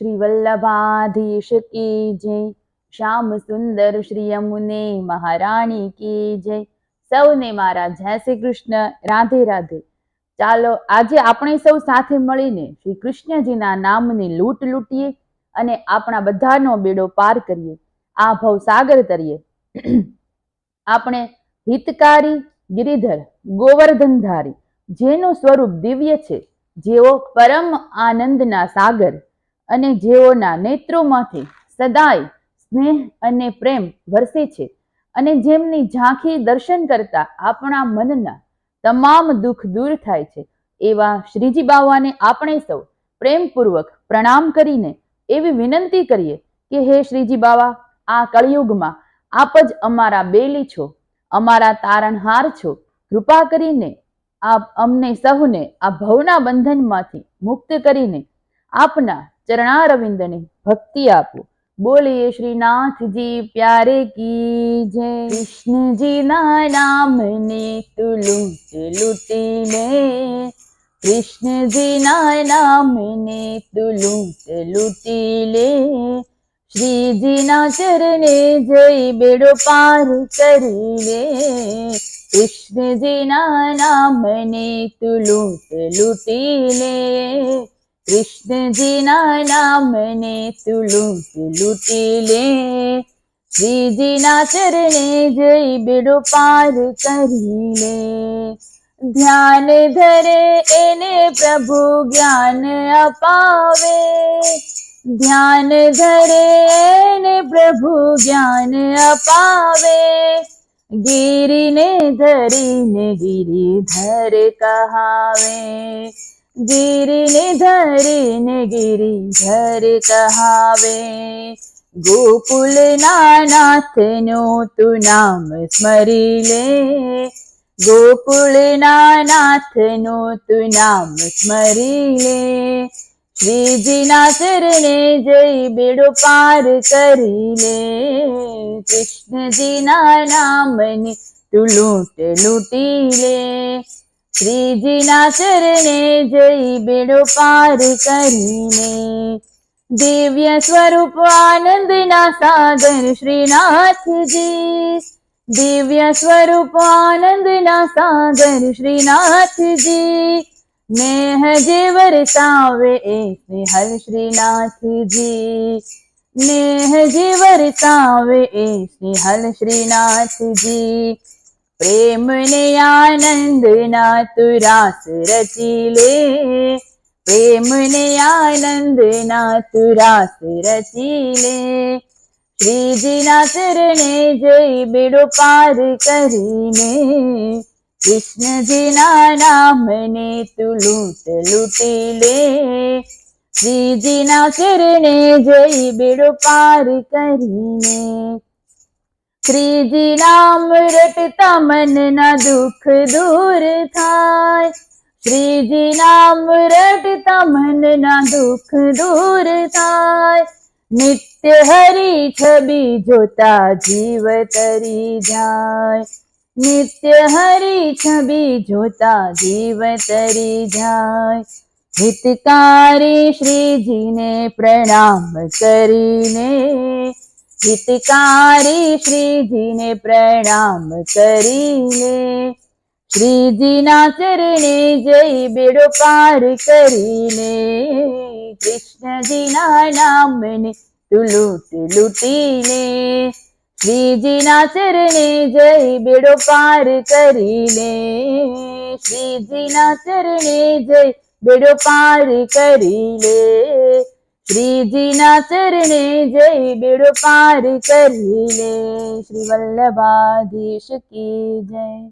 શ્રી વલ્લભાધીશ કી જય શ્યામ સુંદર શ્રી યમુને મહારાણી કી જય સૌને મારા જય શ્રી કૃષ્ણ રાધે રાધે ચાલો, આજે આપણે સૌ સાથે મળીને શ્રી કૃષ્ણજીના નામની લૂંટ લૂંટીએ અને આપણા બધાનો બેડો પાર કરીએ. આ ભવ સાગર તરીએ. આપણે હિતકારી, ગિરિધર, ગોવર્ધનધારી, જેનું સ્વરૂપ દિવ્ય છે, જેઓ પરમ આનંદના સાગર અને જેઓના નેત્રોમાંથી સદાય સ્નેહ અને પ્રેમ વરસે છે અને જેમની ઝાંખી દર્શન કરતા આપણા મનના તમામ દુઃખ દૂર થાય છે, એવા શ્રીજી બાવાને આપણે સૌ પ્રેમપૂર્વક પ્રણામ કરીને એવી વિનંતી કરીએ કે હે શ્રીજી બાવા, આ કળિયુગમાં આપ જ અમારા બેલી છો, અમારા તારણહાર છો. કૃપા કરીને આપ અમને સહુને આ ભવના બંધનમાંથી મુક્ત કરીને આપના ચરણારવિંદને ભક્તિ આપો. બોલીએ શ્રીનાથજી, પ્યારે કી જય? કૃષ્ણજીના નામને તું લૂંટ લૂંટી લે કૃષ્ણજીના નામને તું લૂંટ લે શ્રીજીના ચરણે જઈ બેડો પાર કરી લે કૃષ્ણજીના નામને તું લૂંટ લૂટી લે કૃષ્ણજીના નામને તું લૂટી લે શ્રીજીના ચરણે જઈ બેડો પાર કરી લે ધ્યાન ધરે એને પ્રભુ જ્ઞાન અપાવે. ધ્યાન ધરે એને પ્રભુ જ્ઞાન અપાવે. ગિરિને ધરીને ગિરિધર કહાવે. ગિરિને ધરીને ગિરિધર કહાવે. ગોકુલના નાથનું તું નામ સ્મરી લે. ગોકુળના નાથનું તું નામ સ્મરી લે. શ્રીજીના ચરણે જઈ બેડો પાર કરી લે. કૃષ્ણજીના નામની તું લૂંટ લૂંટી લે. શ્રીજીના ચરણે જઈ બેડો પાર કરીને દિવ્ય સ્વરૂપ આનંદના સાગર શ્રીનાથજી દિવ્ય સ્વરૂપ આનંદના સાગર શ્રીનાથજી મેહ જે વરસાવે એ સ્નેહલ શ્રીનાથજી નેહ જે વરસાવે એ સ્નેહલ શ્રીનાથજી પ્રેમને આનંદ ના તુરાસ રચી લે પ્રેમને આનંદ ના તુરાસ રચી લે શ્રીજીના ચરણે જઈ બેડો પાર કરીને કૃષ્ણજીના નામને તું લૂંટ લૂંટી લે શ્રીજીના ચરણે જઈ બેડો પાર કરીને શ્રીજી નામ રટતા મનના દુઃખ દૂર થાય. શ્રીજી નામ રટતા મનના દુઃખ દૂર થાય. નિત્ય હરી છબી જોતા જીવ તરી જાય. નિત્ય હરી છબી જોતા જીવ તરી જાય. હિતકારી શ્રીજીને પ્રણામ કરીને હિતકારી શ્રીજીને પ્રણામ કરીને, શ્રીજીના ચરણે જઈ બેડો પાર કરીને, કૃષ્ણજીના નામને લૂંટ લૂંટી શ્રીજીના ચરણે જઈ બેડો પાર કરીને, શ્રીજીના ચરણે જઈ બેડો પાર કરી લે શ્રીજીના ચરણે જઈ બેડો પાર કરી લે શ્રી વલ્લભાધીશ કી જય.